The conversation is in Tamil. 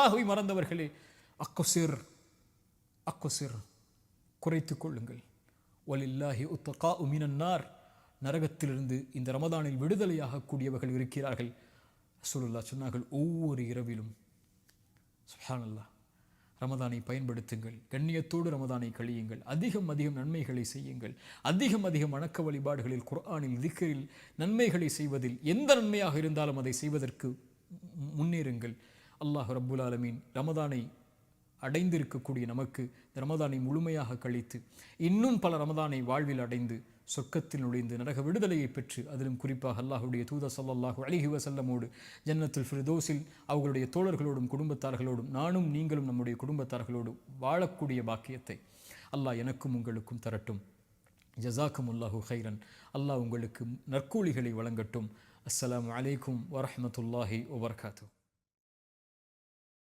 அல்லாஹுவை மறந்தவர்களே அக்குசிர் அக்குசிர் குறைத்துக் கொள்ளுங்கள். ஒலில்லாஹி உத்தகா உமினன்னார் நரகத்திலிருந்து இந்த ரமதானில் விடுதலையாக கூடியவர்கள் இருக்கிறார்கள். சொல்லுல்லா சொன்னார்கள் ஒவ்வொரு இரவிலும் சுஹானல்லா ரமதானை பயன்படுத்துங்கள். கண்ணியத்தோடு ரமதானை கழியுங்கள். அதிகம் அதிகம் நன்மைகளை செய்யுங்கள். அதிகம் அதிகம் வணக்க வழிபாடுகளில் குர்ஆனில் திக்கரில் நன்மைகளை செய்வதில் எந்த நன்மையாக இருந்தாலும் அதை செய்வதற்கு முன்னேறுங்கள். அல்லாஹ் ரப்புல் ஆலமீன் ரமதானை அடைந்திருக்கக்கூடிய நமக்கு இந்த ரமதானை முழுமையாக கழித்து இன்னும் பல ரமதானை வாழ்வில் அடைந்து சொர்க்கத்தில் நுழைந்து நரக விடுதலையை பெற்று அதிலும் குறிப்பாக அல்லாஹுடைய தூத சல்லாஹூ அலிஹி வசல்லமோடு ஜன்னத்தில் ஃபிரதோஸில் அவர்களுடைய தோழர்களோடும் குடும்பத்தார்களோடும் நானும் நீங்களும் நம்முடைய குடும்பத்தார்களோடு வாழக்கூடிய பாக்கியத்தை அல்லாஹ் எனக்கும் உங்களுக்கும் தரட்டும். ஜஸாக்கும் அல்லாஹு ஹைரன் அல்லாஹ் உங்களுக்கு நற்கூலிகளை வழங்கட்டும். அஸ்லாம் அலைக்கும் வரமத்துல்லாஹி வபரகாத்துஹ்.